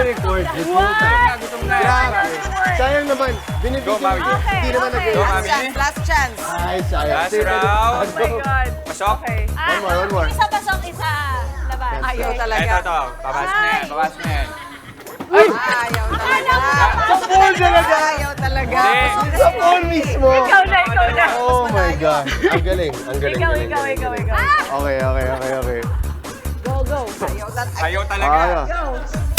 What? Gutom na. Grabe. Sayang naman. Go, Binibigyan Mami. ko. Okay, Hindi naman okay. Go, Last Mami. chance, last chance. Ay, sayang. Last round. Oh my God. Pasok. Okay. One more, one more. Isa pasok, isa labas. Ayaw Ito, talaga. ito. Babas na yan. Babas na yan. Ayaw talaga. Sa phone talaga. Ayaw talaga. Sa phone mismo. Ikaw na, ikaw na. Oh my God. Ang galing. Ang galing. Ikaw, ikaw, ikaw, ikaw. Okay, okay, okay, okay. Go, go. Ayaw talaga. Ayaw talaga. Ah,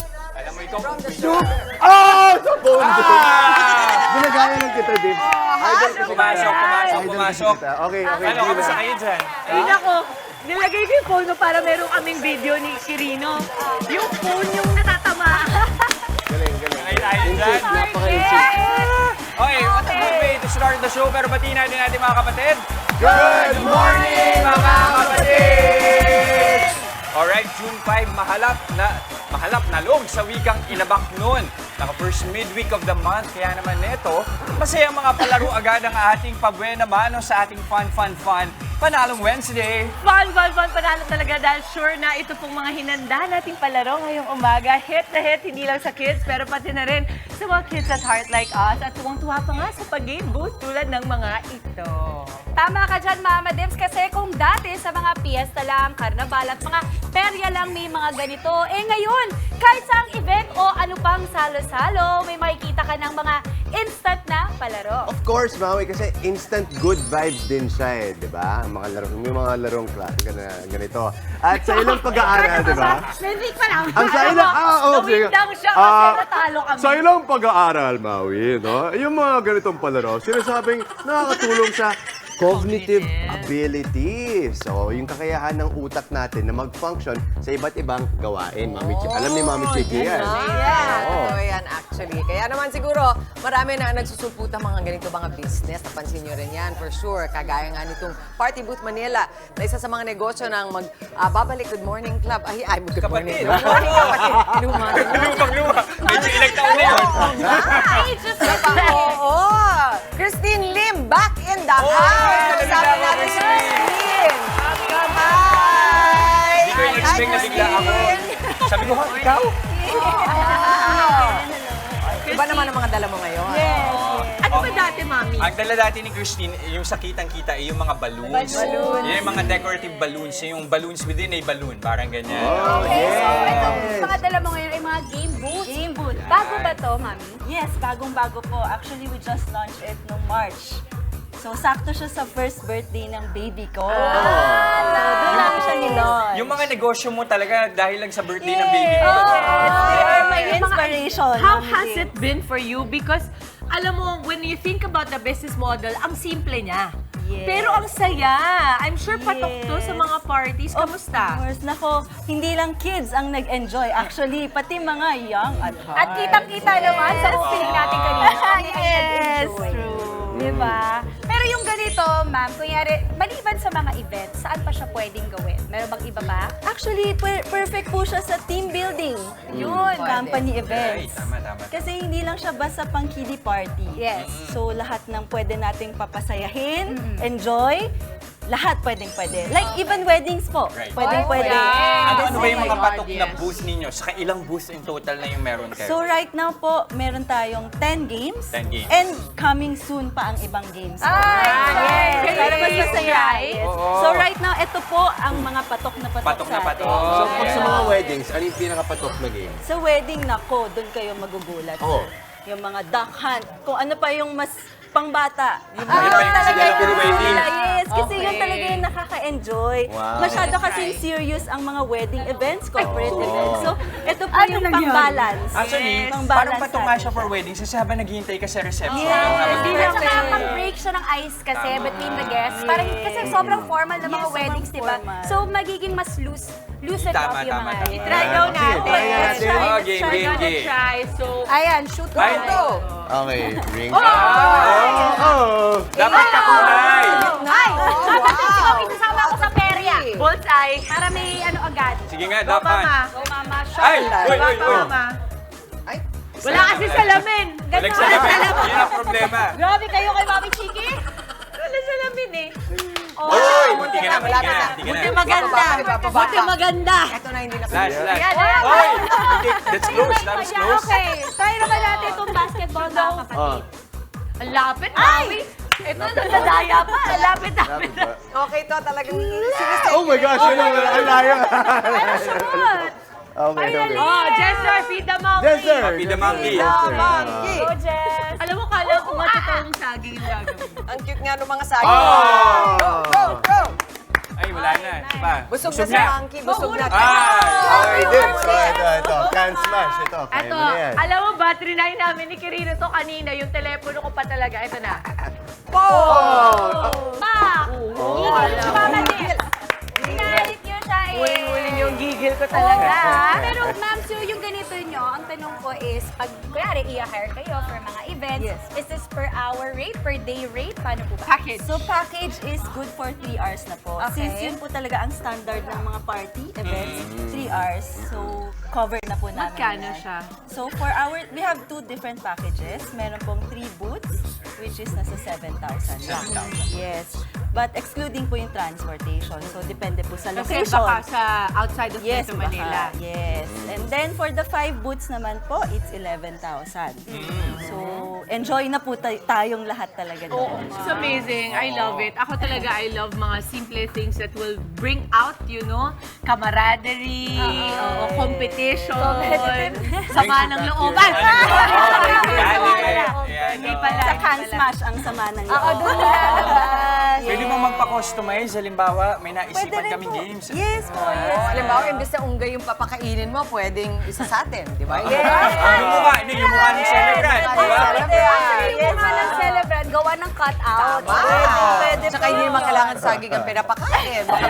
Ah! Sa phone. Ah! Ginagaya lang kita, Dave. Idol Pumasok, kita. pumasok, pumasok. kita. Okay, okay. Ano, kamusta kayo dyan? Ay, nako. Nilagay ko yung phone para meron kaming video ni Kirino. Yung phone yung natatama. Galing, galing. Ay, tayo dyan. Insist, napaka-insist. Okay, what a good way to start the show. Pero batiin natin natin mga kapatid. Good morning, mga kapatid! Alright, June 5, mahalap na mahalap na log sa wikang inabak noon. Naka first midweek of the month, kaya naman neto, masaya mga palaro agad ang ating pabuena mano sa ating fun, fun, fun, panalong Wednesday. Fun, fun, fun. Panalo talaga dahil sure na ito pong mga hinanda nating palaro ngayong umaga. Hit na hit, hindi lang sa kids, pero pati na rin sa mga kids at heart like us. At tuwang-tuwa pa nga sa pag-game booth tulad ng mga ito. Tama ka dyan, Mama Debs, kasi kung dati sa mga piyesta lang, karnabal at mga perya lang may mga ganito, eh ngayon, kahit sa event o ano pang salo-salo, may makikita ka ng mga instant na palaro. Of course, Maui, kasi instant good vibes din siya eh, di ba? Ang Mga laro, may mga larong klase gana- ganito. At sa ilang pag-aaral, di ba? Hindi pa lang. Ang sa ilang, ah, oh, sige. Nawindang siya kasi Ah, natalo kami. Sa ilang pag-aaral, Maui, no? Yung mga ganitong palaro, sinasabing nakakatulong sa cognitive abilities. So, yung kakayahan ng utak natin na mag-function sa iba't ibang gawain. Mami, Chi- alam ni Mami Chiki yan. Yeah, Oo. totoo yan actually. Kaya naman siguro, marami na nagsusulputan mga ganito mga business. Napansin nyo rin yan for sure. Kagaya nga nitong Party Booth Manila na isa sa mga negosyo ng mag, ah, babalik Good Morning Club. Ay, ay, Good Morning. Kapatid. Good Morning, kapatid. Luma. Lumang luma. Medyo ilang taon na yun. Ay, just Oo! Christine Lim, back in the house! Sabi natin si Christine! Hi! Hindi ko in-expect na bigla ako. Sabi ko, ha, ikaw? Iba naman ang mga dala mo ngayon. Ano ba dati, Mami? Ang dala dati ni Christine, yung sa kitang-kita, ay yung mga balloons. Balloons. Yun yung mga decorative balloons. Yung balloons within a balloon. Parang ganyan. Okay, so ito, mga dala mo ngayon ay mga game booths. Bago ba to, Mami? Yes, bagong-bago po. Actually, we just launched it noong March. So, sakto siya sa first birthday ng baby ko. Ah, so, doon namin siya nilaunch. Yung mga negosyo mo talaga dahil lang sa birthday ng baby mo. Yes, they are my Yung mga- inspiration. How Mami has it been for you? Because, alam mo, when you think about the business model, ang simple niya. Yes. Pero ang saya. I'm sure patok to Yes. sa mga parties. Of Kamusta? course, nako, hindi lang kids ang nag-enjoy. Actually, pati mga young at heart. At kitang-kita naman sa opening natin kanina. Yes, true. Diba? Ganito, ma'am, kunyari, maliban sa mga events, saan pa siya pwedeng gawin? Meron bang iba pa? Actually, per- perfect po siya sa team building. Yun, company Ay, events. tama, tama. Kasi hindi lang siya basta pang kiddie party. Yes. So, lahat ng pwede nating papasayahin, enjoy, lahat pwedeng pwede. Like, even weddings po. Right. Pwedeng pwede. Ano, ano ba yung mga patok God, na yes. booth ninyo? Saka ilang booths in total na yung meron kayo? So, right now po, meron tayong 10 games. 10 games. And coming soon pa ang ibang games. Ay, yes. yes. Para mas masaya. Right? Yes. So, right now, ito po ang mga patok na patok, Patok sa na atin. patok. So, pag sa mga weddings, ano yung pinakapatok na game? Sa wedding nako, doon kayo magugulat. Oh. Yung mga duck hunt. Kung ano pa yung mas pangbata. Yung Ah, yun yung talaga sila for wedding. Yes, kasi Okay. yun talaga yung nakaka-enjoy. Wow. Masyado kasing serious ang mga wedding events, corporate Oh. events. So, ito po Ano yung pang-balance. Actually, Pang-balance parang patok nga natin siya for weddings kasi habang naghihintay ka sa reception. Yes. Habang- At saka pag-break siya ng ice kasi between the guests. Parang kasi sobrang formal na mga Yes, weddings, di ba? formal. So magiging mas loose, loosen Tama, up yung tama, mga tama. I-try daw natin. try natin. Let's try, Oh, let's game, try, game, gonna game. try. So, Ayan, shoot Ay, go. Okay, ring. Ah! Oh! Dapat kakulay! Ay! Dapat yung ikaw isasama ako sa perya. bullseye. Para may ano agad. Sige nga, Go, dapat. mama. Go, mama. Shot. Ay! Uy, Go, uy, uy! mama. Ay, Wala kasi salamin. Balik sa. Yun ang problema. Grabe kayo kay Mami Chiki. na salamin eh. Oy, buti ka na, buti ka na. Buti Buti ka na. maganda. Buti maganda. Ito na hindi na Last, last. Ayan. Oy, buti. That's close, that was close. okay. Try naman natin itong basketball Ah, kapatid. Ang lapit, Maui. Ito, nagdadaya pa. Ang lapit, lapit. ba? Okay to, talagang sinisip. Oh my gosh, yun ang ang layo. Shoot! Okay, okay. Oh, Jester, feed the monkey. Yes, sir. Happy the monkey. Yes, sir. Monkey. Go, Jess! Alam mo, kala ko nga totoong saging yung gagawin. Ang cute nga ng mga saging. Oh! Go, go, go! Ay, wala na. Pa. Busog na si Monkey, busog na. Ah! Okay, din. So, ito, ito. Can smash. Ito, kaya Ito, mo na yan. alam mo ba, trinay namin ni Kirino to kanina, yung telepono ko pa talaga. Ito na. Oh! Pa! Oh, Gigil si. Mama Dim. Pinalit niyo siya eh. Huling-huling yung gigil ko Oo. talaga. Pero ma'am, so yung ganito nyo, ang tanong ko is, pag kuyari i-hire kayo for mga Yes. is this per hour rate, per day rate? Paano po ba? Package. So package is good for 3 hours na po. Okay. Since yun po talaga ang standard ng mga party events, 3 hours. So cover na po namin. Magkano siya? So for our, we have two different packages. Meron pong 3 booths, which is nasa 7,000 lang. 7,000. Yes. But excluding po yung transportation. So depende po sa Kasi location. baka sa outside of Yes, Metro baka. Manila. Yes. And then for the five booths naman po, it's 11,000. So, enjoy na po tay- tayong lahat talaga doon. It's amazing. I love it. Ako talaga, I love mga simple things that will bring out, you know, camaraderie, oo, competition, sama ng looban. Hindi pala. Sa hindi pala. Smash ang sama ng loob. Oo, doon lalabas. Pwede mo magpa-customize, halimbawa, may Pwede naisipan rin kaming po. games. Yes po, Oh, yes. halimbawa, imbes na unggay yung papakainin mo, pwedeng isa sa atin, di ba? Ah, Yung mukha, hindi, yung mukha ng celebrant, di ba? Actually, yung mukha ng celebrant, gawa ng cut-out. Tama. Pwede Tsaka hindi naman kailangan saging ang pinapakain. Baka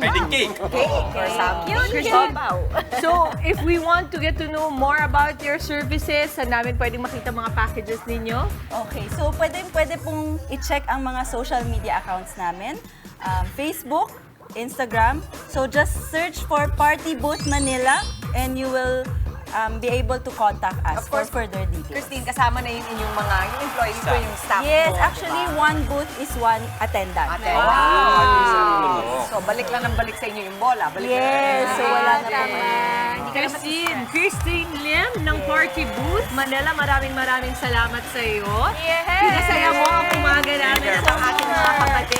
Pwedeng cake. cake or something. Yun, Christine, yun. So, if we want to get to know more about your services, saan namin pwedeng makita mga packages ninyo? Okay, so pwede, pwede pong i-check ang mga social media accounts namin. Um, Facebook, Instagram. So just search for Party Booth Manila and you will um, be able to contact us Of course. for further details. Christine, kasama na yung inyong mga, yung employees ko, yung staff Yes, mo, actually, diba? one booth is one attendant. Ate, wow! So, balik lang ng balik sa inyo yung bola. Balik lang Yes, so wala na po. Christine, Christine Lim ng Party Booth. Manila, maraming maraming salamat sa iyo. Yes! Pinasaya mo ang umaga namin sa ating mga kapatid.